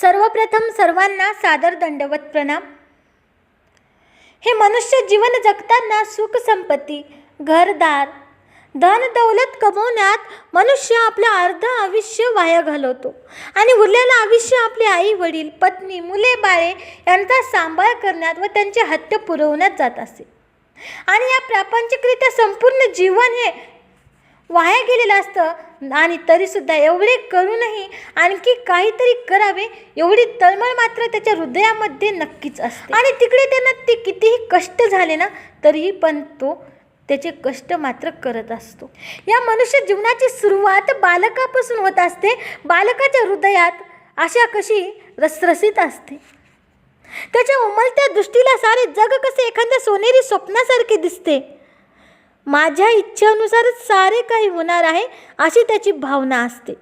सर्वप्रथम सर्वांना सादर दंडवत प्रणाम. हे मनुष्य जीवन जगताना सुख संपत्ती घरदार धन दौलत कमवण्यात मनुष्य आपलं अर्ध आयुष्य वाया घालवतो. आणि उरलेलं आयुष्य आपले आई वडील पत्नी मुले बाळे यांचा सांभाळ करण्यात व त्यांचे हत्य पुरवण्यात जात असे. आणि या प्रापंचिकरित्या संपूर्ण जीवन हे वाया गेलेलं असतं. आणि तरीसुद्धा एवढे करूनही आणखी काहीतरी करावे एवढी तळमळ मात्र त्याच्या हृदयामध्ये नक्कीच असते. आणि तिकडे त्यांना ते कितीही कष्ट झाले ना तरीही पण तो त्याचे कष्ट मात्र करत असतो. या मनुष्य जीवनाची सुरुवात बालकापासून होत असते. बालकाच्या हृदयात आशा कशी रसरसीत असते. त्याच्या उमलत्या दृष्टीला सारे जग कसे एखाद्या सोनेरी स्वप्नासारखे दिसते. माझ्या इच्छेनुसारच सारे काही होणार आहे अशी त्याची भावना असते.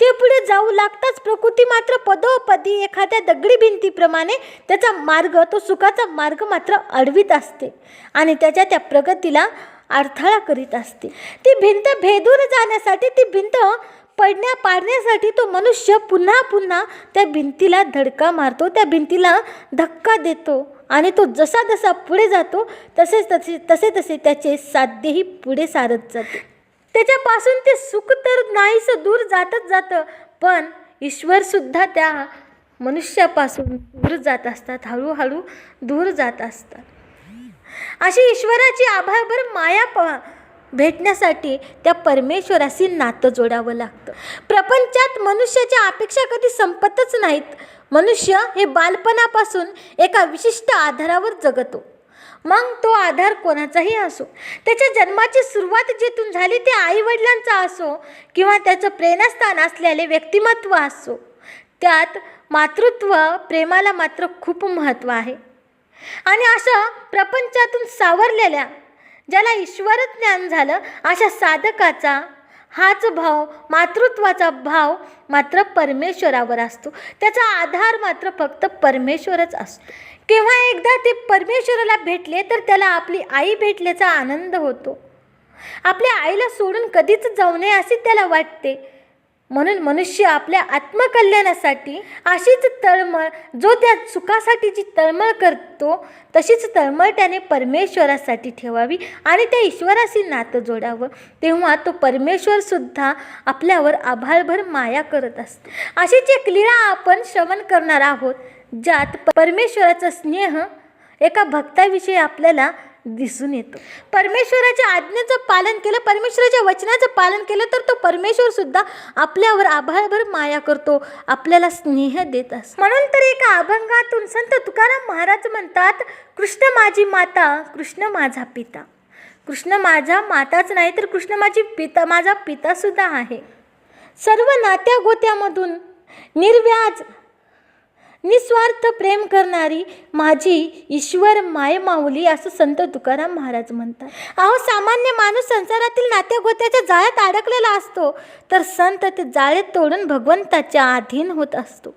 ते पुढे जाऊ लागताच प्रकृती मात्र पदोपदी एखाद्या दगडी भिंतीप्रमाणे त्याचा मार्ग तो सुखाचा मार्ग मात्र अडवीत असते आणि त्याच्या त्या प्रगतीला अडथळा करीत असते. ती भिंत भेदून जाण्यासाठी ती भिंत पडण्या पाडण्यासाठी तो मनुष्य पुन्हा पुन्हा त्या भिंतीला धडका मारतो त्या भिंतीला धक्का देतो आणि तो जसा जसा पुढे जातो तसेच तसे तसे तसे त्याचे साध्यही पुढे सारत जाते. त्याच्यापासून ते सुख तर नाहीसं दूर जातच जातं पण ईश्वरसुद्धा त्या मनुष्यापासून दूर जात असतात हळूहळू दूर जात असतात. अशी ईश्वराची आभाळभर माया पहा भेटण्यासाठी त्या परमेश्वराशी नातं जोडावं लागतं. प्रपंचात मनुष्याच्या अपेक्षा कधी संपतच नाहीत. मनुष्य हे बालपणापासून एका विशिष्ट आधारावर जगतो. मग तो आधार कोणाचाही असो त्याच्या जन्माची सुरुवात जिथून झाली ते आईवडिलांचा असो किंवा त्याचं प्रेरणास्थान असलेले व्यक्तिमत्व असो त्यात मातृत्व प्रेमाला मात्र खूप महत्त्व आहे. आणि अशा प्रपंचातून सावरलेल्या ज्याला ईश्वर ज्ञान झालं अशा साधकाचा हाच भाव मातृत्वाचा भाव मात्र परमेश्वरावर असतो. त्याचा आधार मात्र फक्त परमेश्वरच असतो. केव्हा एकदा ते परमेश्वराला भेटले तर त्याला आपली आई भेटल्याचा आनंद होतो. आपल्या आईला सोडून कधीच जाऊ नये असे त्याला वाटते. म्हणून मनुष्य आपल्या आत्मकल्याणासाठी अशीच तळमळ जो त्या सुखासाठी जी तळमळ करतो तशीच तळमळ त्याने परमेश्वरासाठी ठेवावी आणि त्या ईश्वराशी नातं जोडावं. तेव्हा तो परमेश्वरसुद्धा आपल्यावर आभाळभर माया करत असतो. अशीच एक लीळा आपण श्रवण करणार आहोत ज्यात परमेश्वराचा स्नेह एका भक्ताविषयी आपल्याला दिसून येतो. परमेश्वराच्या आज्ञेचं पालन केलं परमेश्वराच्या वचनाचं पालन केलं तर तो परमेश्वर सुद्धा आपल्यावर आभाळभर माया करतो आपल्याला स्नेह देत असतो. म्हणून तर एका अभंगातून संत तुकाराम महाराज म्हणतात कृष्ण माझी माता कृष्ण माझा पिता. कृष्ण माझा माताच नाही तर कृष्ण माझी पिता माझा पिता सुद्धा आहे. सर्व नात्या गोत्यामधून निर्व्याज निस्वार्थ प्रेम करणारी माझी ईश्वर माय माऊली असं संत तुकाराम महाराज म्हणतात. अहो सामान्य माणूस संसारातील नात्यागोत्याच्या जाळ्यात अडकलेला असतो तर संत ते जाळे तोडून भगवंताच्या अधीन होत असतो.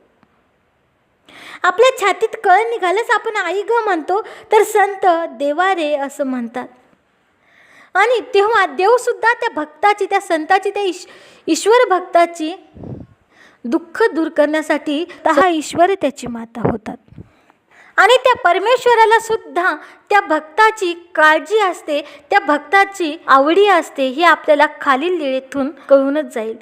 आपल्या छातीत कळ निघाल्यास आपण आई ग म्हणतो तर संत देवा रे असं म्हणतात. आणि तेव्हा देवसुद्धा त्या भक्ताची त्या संताची त्या ईश ईश्वर भक्ताची दुःख दूर करण्यासाठी तहा ईश्वर त्याची माता होतात. आणि त्या परमेश्वराला सुद्धा त्या भक्ताची काळजी असते त्या भक्ताची आवडी असते हे आपल्याला खालील लिळेतून कळूनच जाईल.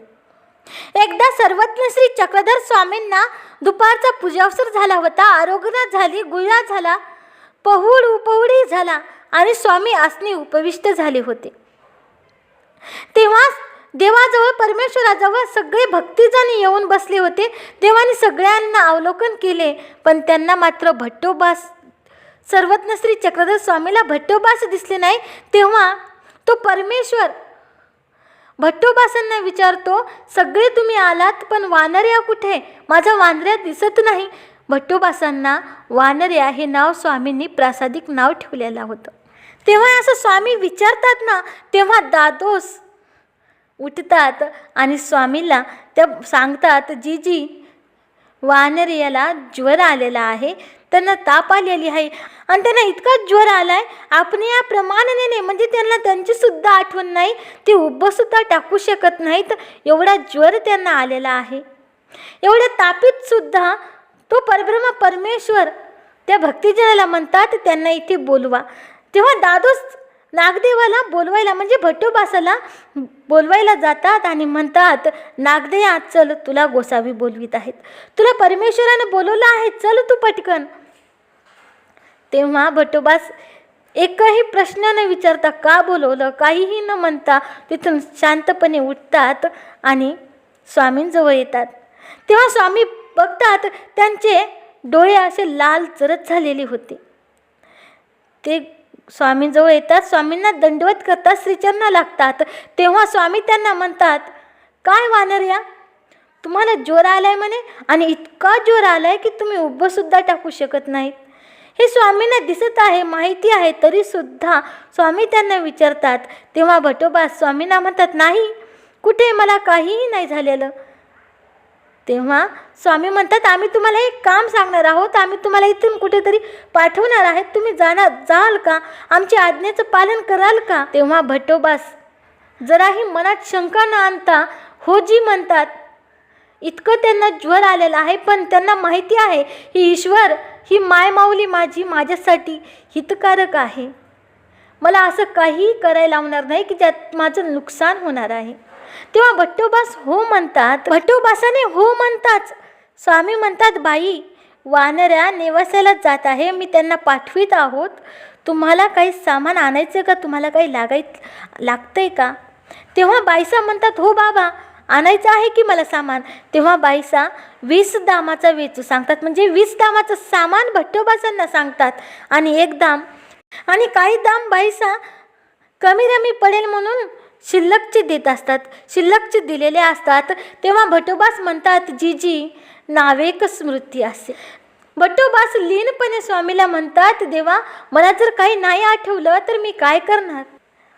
एकदा सर्वज्ञ श्री चक्रधर स्वामींना दुपारचा पूजावसर झाला होता आरोग्य झाली गुळा झाला पहुड उपवडी झाला आणि स्वामी आसनी उपविष्ट झाले होते. तेव्हा देवाजवळ परमेश्वराजवळ सगळे भक्तीजण येऊन बसले होते. देवाने सगळ्यांना अवलोकन केले पण त्यांना मात्र भट्टोबास सर्वज्ञ श्री चक्रधर स्वामीला भट्टोबास दिसले नाही. तेव्हा तो परमेश्वर भट्टोबासांना विचारतो सगळे तुम्ही आलात पण वानर्या कुठे? माझा वानऱ्या दिसत नाही. भट्टोबासांना वानर्या हे नाव स्वामींनी प्रासादिक नाव ठेवलेलं होतं. तेव्हा असं स्वामी विचारतात ना तेव्हा दादोस उठतात आणि स्वामीला त्या सांगतात जी जी वानरियाला ज्वर आलेला आहे त्यांना ताप आलेली आहे आणि त्यांना इतका ज्वर आला आहे आपण या प्रमाणाने म्हणजे त्यांना त्यांची सुद्धा आठवण नाही ते उभंसुद्धा टाकू शकत नाहीत एवढा ज्वर त्यांना आलेला आहे. एवढ्या तापीत सुद्धा तो परब्रह्म परमेश्वर त्या भक्तिजनाला म्हणतात त्यांना इथे बोलवा. तेव्हा दादोस नागदेवाला बोलवायला म्हणजे भट्टोबासाला बोलवायला जातात आणि म्हणतात नागदेया चल तुला गोसावी बोलवीत आहेत. तुला परमेश्वरानं बोलवलं आहे चल तू पटकन. तेव्हा भट्टोबास एकही प्रश्न न विचारता का बोलवलं काहीही न म्हणता तिथून शांतपणे उठतात आणि स्वामींजवळ येतात. तेव्हा स्वामी बघतात त्यांचे डोळे असे लाल चरत झालेले होते. ते स्वामींजवळ येतात स्वामींना दंडवत करतात श्रीचरणा लागतात. तेव्हा स्वामी त्यांना म्हणतात काय वानर या? तुम्हाला जोर आला आहे म्हणे आणि इतका जोर आला आहे की तुम्ही उभंसुद्धा टाकू शकत नाहीत हे स्वामींना दिसत आहे माहिती आहे तरीसुद्धा स्वामी त्यांना विचारतात. तेव्हा भटोबा स्वामींना म्हणतात नाही कुठे? मला काहीही नाही झालेलं. तेव्हा स्वामी म्हणतात आम्ही तुम्हाला एक काम सांगणार आहोत. आम्ही तुम्हाला इथून कुठेतरी पाठवणार आहेत. तुम्ही जाणार जाल का? आमच्या आज्ञेचं पालन कराल का? तेव्हा भटोबास जराही मनात शंका न आणता हो जी म्हणतात इतकं त्यांना ज्वर आलेला आहे पण त्यांना माहिती आहे ही ईश्वर ही मायमाऊली माझी माझ्यासाठी हितकारक आहे. मला असं काहीही करायला लावणार नाही की ज्यात माझं नुकसान होणार आहे. तेव्हा भट्टोबास हो म्हणतात भट्टोबासाने हो म्हणताच. स्वामी म्हणतात बाई वानऱ्या नेवासाला जात आहे मी त्यांना पाठवित आहोत. तुम्हाला काही सामान आणायचं का? तुम्हाला काही लागाय लागतंय का? तेव्हा बाईसा म्हणतात हो बाबा आणायचं आहे की मला सामान? तेव्हा बाईसा वीस दामाचा वेचू सांगतात. म्हणजे वीस दामाचं सामान भट्टोबासांना सांगतात. आणि एक दाम आणि काही दाम बाईसा कमी रमी पडेल म्हणून शिल्लकचे देत असतात. शिल्लकचे दिलेले असतात. तेव्हा भटोबास म्हणतात जी जी नावेक स्मृती असे. भटोबास लीनपणे स्वामीला म्हणतात देवा मला जर काही नाही आठवलं तर मी काय करणार?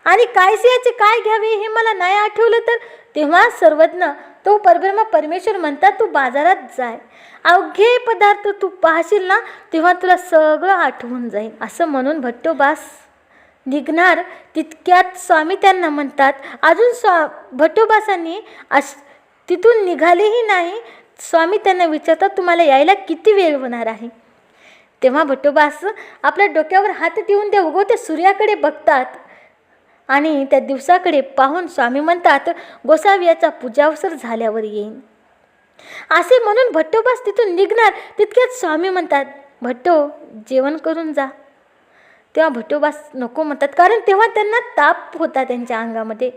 आणि काय याचे काय घ्यावे हे मला नाही आठवलं तर? तेव्हा सर्वज्ञ तो परब्रह्म परमेश्वर म्हणतात तू बाजारात जाय. अवघे पदार्थ तू पाहशील ना तेव्हा तुला सगळं आठवून जाईल. असं म्हणून भट्टोबास निघणार तितक्यात स्वामी त्यांना म्हणतात अजून स्वा भट्टोबासांनी अश तिथून निघालेही नाही. स्वामी त्यांना विचारतात तुम्हाला यायला किती वेळ होणार आहे? तेव्हा भट्टोबास आपल्या डोक्यावर हात ठेवून ते उगवत्या सूर्याकडे बघतात आणि त्या दिवसाकडे पाहून स्वामी म्हणतात गोसावियाचा पूजावसर झाल्यावर येईन. असे म्हणून भट्टोबास तिथून निघणार तितक्यात स्वामी म्हणतात भट्टो जेवण करून जा. तेव्हा भटोबास नको म्हणतात. कारण तेव्हा त्यांना ताप होता त्यांच्या अंगामध्ये.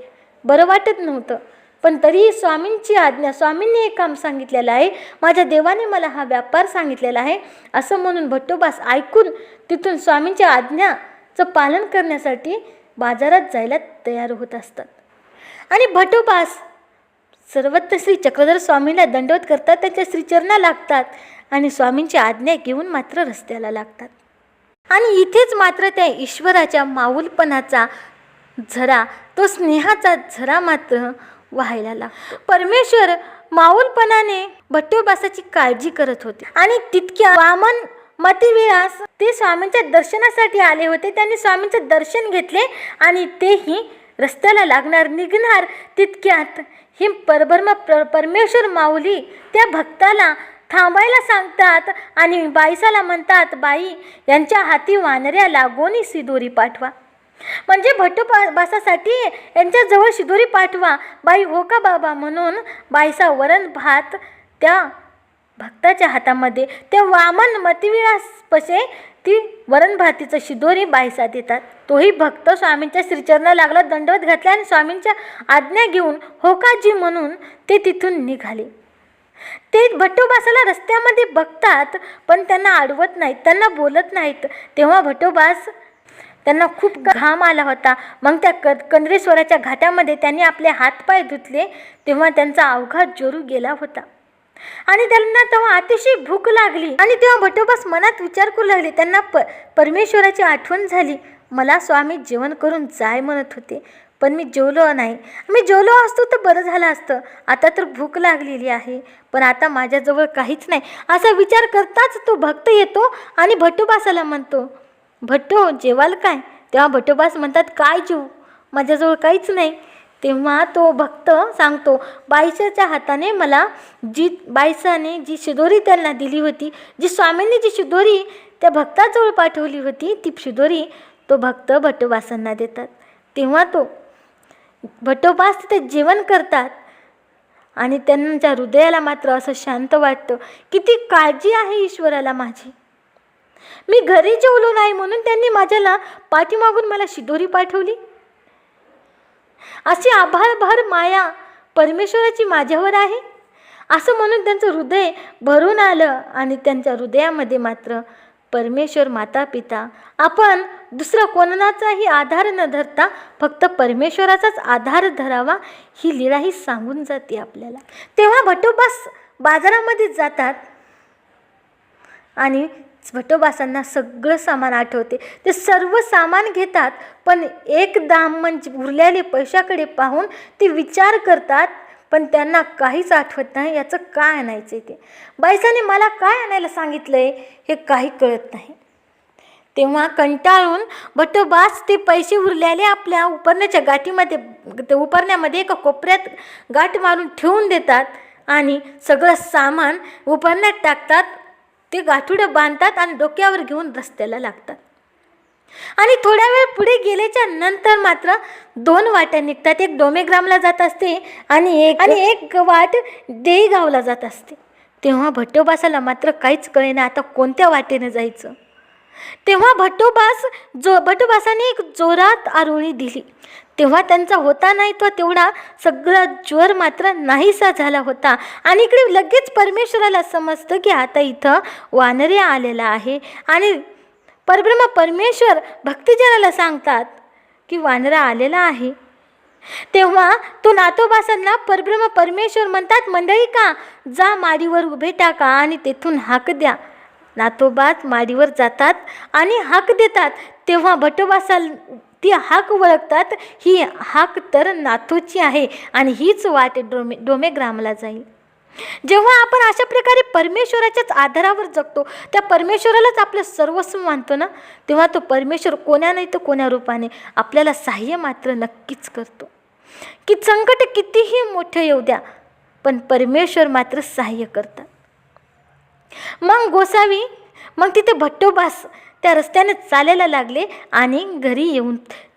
बरं वाटत नव्हतं. पण तरीही स्वामींची आज्ञा स्वामींनी एक काम सांगितलेलं आहे. माझ्या देवाने मला हा व्यापार सांगितलेला आहे. असं म्हणून भट्टोबास ऐकून तिथून स्वामींच्या आज्ञाचं पालन करण्यासाठी बाजारात जायला तयार होत असतात. आणि भट्टोबास सर्वत्र श्री चक्रधर स्वामींना दंडवत करतात. त्यांच्या श्रीचरणा लागतात. आणि स्वामींची आज्ञा घेऊन मात्र रस्त्याला लागतात. आणि इथेच मात्र त्या ईश्वराच्या माऊलपणाचा झरा तो स्नेहाचा झरा मात्र व्हायला लागतो. परमेश्वर माऊलपणाने भट्टोबासाची काळजी करत होते. आणि तितक्या वामन मतिविलास ते स्वामींच्या दर्शनासाठी आले होते. त्यांनी स्वामींचे दर्शन घेतले आणि तेही रस्त्याला लागणार निघणार तितक्यात ही परब्रह्म प्र परमेश्वर माऊली त्या भक्ताला थांबायला सांगतात आणि बाईसाला म्हणतात बाई यांच्या हाती वानऱ्या लागोनी सिदोरी पाठवा. म्हणजे भट्टोबासासाठी यांच्याजवळ शिदोरी पाठवा. बाई हो का बाबा? म्हणून बाईसा वरण भात त्या भक्ताच्या हातामध्ये त्या वामन मतिविलास पशे ती वरण भातीचं शिदोरी बाईसा देतात. तोही भक्त स्वामींच्या श्रीचरणा लागला दंडवत घातला आणि स्वामींच्या आज्ञा घेऊन होकाजी म्हणून ते तिथून निघाले. ते भटोबासाला रस्त्यामध्ये बघतात पण त्यांना अडवत नाहीत त्यांना बोलत नाहीत. तेव्हा भटोबास त्यांना खूप घाम आला होता. मग त्या क कंद्रेश्वराच्या घाटामध्ये त्यांनी आपले हातपाय धुतले तेव्हा त्यांचा अवघात जोरू गेला होता. आणि त्यांना तेव्हा अतिशय भूक लागली. आणि तेव्हा भटोबास मनात विचार करू लागले. त्यांना प परमेश्वराची आठवण झाली. मला स्वामी जेवण करून जाय म्हणत होते. पण मी जेवलो नाही. मी जेवलो असतो तर बरं झालं असतं. आता तर भूक लागलेली आहे. पण आता माझ्याजवळ काहीच नाही. असा विचार करताच तो भक्त येतो आणि भट्टोबासाला म्हणतो भट्टो जेवाल काय? तेव्हा भट्टोबास म्हणतात काय जेऊ माझ्याजवळ काहीच नाही. तेव्हा तो भक्त सांगतो बाईसाच्या हाताने मला जी बाईसाने जी शिदोरी त्यांना दिली होती जी स्वामींनी जी शिदोरी त्या भक्ताजवळ पाठवली होती ती शिदोरी तो भक्त भट्टोबासांना देतात. तेव्हा तो भटोपास तिथे जेवण करतात. आणि त्यांच्या हृदयाला मात्र असं शांत वाटतं किती काळजी आहे ईश्वराला माझी. मी घरी जेवलो नाही म्हणून त्यांनी माझ्याला पाठीमागून मला शिदोरी पाठवली. अशी आभारभर माया परमेश्वराची माझ्यावर आहे. असं म्हणून त्यांचं हृदय भरून आलं आणि त्यांच्या हृदयामध्ये मात्र परमेश्वर माता पिता आपण दुसरा कोणाचाही आधार न धरता फक्त परमेश्वराचाच आधार धरावा ही लीला ही सांगून जाते आपल्याला. तेव्हा भटोबास बाजारामध्ये जातात आणि भटोबासांना सगळं सामान आठवते. ते सर्व सामान घेतात पण एक दाम म्हणजे उरलेले पैशाकडे पाहून ते विचार करतात पण त्यांना काहीच आठवत नाही याचं काय आणायचं आहे ते. बायसाने मला काय आणायला सांगितलं आहे हे काही कळत नाही. तेव्हा कंटाळून भटोबास ते पैसे उरलेले आपल्या उपरण्याच्या गाठीमध्ये ते उपरण्यामध्ये एका कोपऱ्यात गाठ मारून ठेवून देतात आणि सगळं सामान उपरण्यात टाकतात. ते गाठुडं बांधतात आणि डोक्यावर घेऊन रस्त्याला लागतात. आणि थोड्या वेळ पुढे गेल्याच्यानंतर मात्र दोन वाट्या निघतात. एक डोमेग्रामला जात असते आणि एक आणि एक वाट देईगावला जात असते. तेव्हा भट्टोबासाला मात्र काहीच कळेना आता कोणत्या वाटेनं जायचं. तेव्हा भट्टोबास जो भट्टोबासाने एक जोरात आरोळी दिली. तेव्हा त्यांचा होता नाही तो तेवढा सगळा ज्वर मात्र नाहीसा झाला होता. आणि इकडे लगेच परमेश्वराला समजतं की आता इथं वानरे आलेला आहे. आणि परब्रह्म परमेश्वर भक्तिजनाला सांगतात की वानरा आलेला आहे. तेव्हा तो नातोबासांना परब्रह्म परमेश्वर म्हणतात मंडळी का जा माडीवर उभे टाका आणि तेथून हाक द्या. नातोबात माडीवर जातात आणि हाक देतात. तेव्हा भटोबासाल ती हाक ओळखतात. ही हाक तर नातोची आहे आणि हीच वाट डोमे डोमेग्रामला जाईल. जेव्हा आपण अशा प्रकारे परमेश्वराच्याच आधारावर जगतो त्या परमेश्वरालाच आपलं सर्वस्व मानतो ना तेव्हा तो परमेश्वर कोण्या नाही तर कोण्या रूपाने आपल्याला सहाय्य मात्र नक्कीच करतो. की संकट कितीही मोठं येऊ द्या पण परमेश्वर मात्र सहाय्य करतात. मग गोसावी मग तिथे भट्टोबास त्या रस्त्याने चालायला लागले आणि घरी येऊन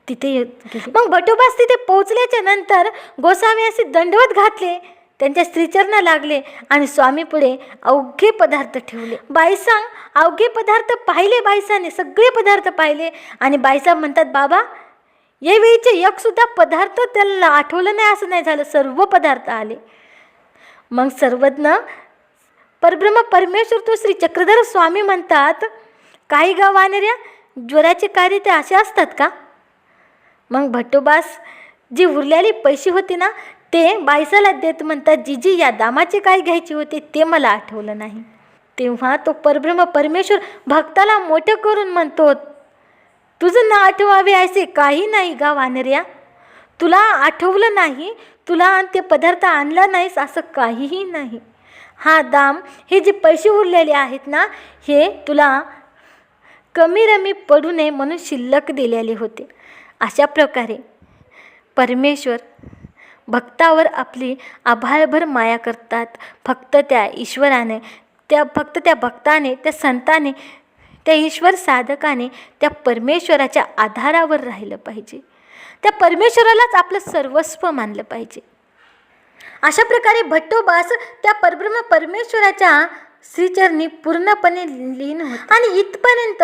तिथे गेले मग भट्टोबास तिथे पोहोचल्याच्या नंतर गोसावी असे दंडवत घातले त्यांच्या स्त्रीचरणा लागले आणि स्वामी पुढे अवघे पदार्थ ठेवले. बायसांग अवघे पदार्थ पाहिले बायसाने सगळे पदार्थ पाहिले आणि बायसा म्हणतात बाबा यावेळीचे एकसुद्धा पदार्थ त्याला आठवलं नाही असं नाही झालं सर्व पदार्थ आले. मग सर्वज्ञ परब्रह्म परमेश्वर तो श्री चक्रधर स्वामी म्हणतात काही गाव वानेऱ्या ज्वराचे कार्य ते असे असतात का? मग भट्टोबास जी उरलेली पैसे होते ना ते बायसाला देत म्हणतात जीजी या दामाचे काय घ्यायचे होते ते मला आठवलं नाही. तेव्हा तो परब्रह्म परमेश्वर भक्ताला मोठं करून म्हणतो तुझं ना आठवावे असे काही नाही गा वानर्या तुला आठवलं नाही तुला ते पदार्थ आणला नाहीस असं काहीही नाही. हा दाम हे जे पैसे उरलेले आहेत ना हे तुला कमी रमी पडू नये म्हणून शिल्लक दिलेले होते. अशा प्रकारे परमेश्वर भक्तावर आपली आभाळभर माया करतात. फक्त त्या ईश्वराने त्या फक्त त्या भक्ताने त्या संताने त्या ईश्वर साधकाने त्या परमेश्वराच्या आधारावर राहिलं पाहिजे. त्या परमेश्वरालाच आपलं सर्वस्व मानलं पाहिजे. अशा प्रकारे भट्टोबास त्या परब्रह्म परमेश्वराच्या श्रीचरणी पूर्णपणे लीन आणि इथपर्यंत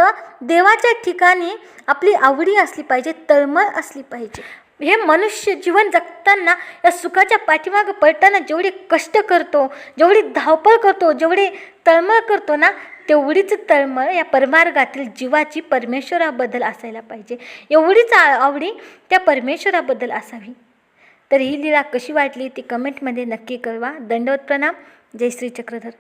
देवाच्या ठिकाणी आपली आवडी असली पाहिजे तळमळ असली पाहिजे. हे मनुष्य जीवन जगताना या सुखाच्या पाठीमागं पडताना जेवढे कष्ट करतो जेवढी धावपळ करतो जेवढे तळमळ करतो ना तेवढीच तळमळ या परमार्गातील जीवाची परमेश्वराबद्दल असायला पाहिजे. एवढीच आवडी त्या परमेश्वराबद्दल असावी. तर ही लीला कशी वाटली ती कमेंटमध्ये नक्की कळवा. दंडवत प्रणाम. जय श्री चक्रधर.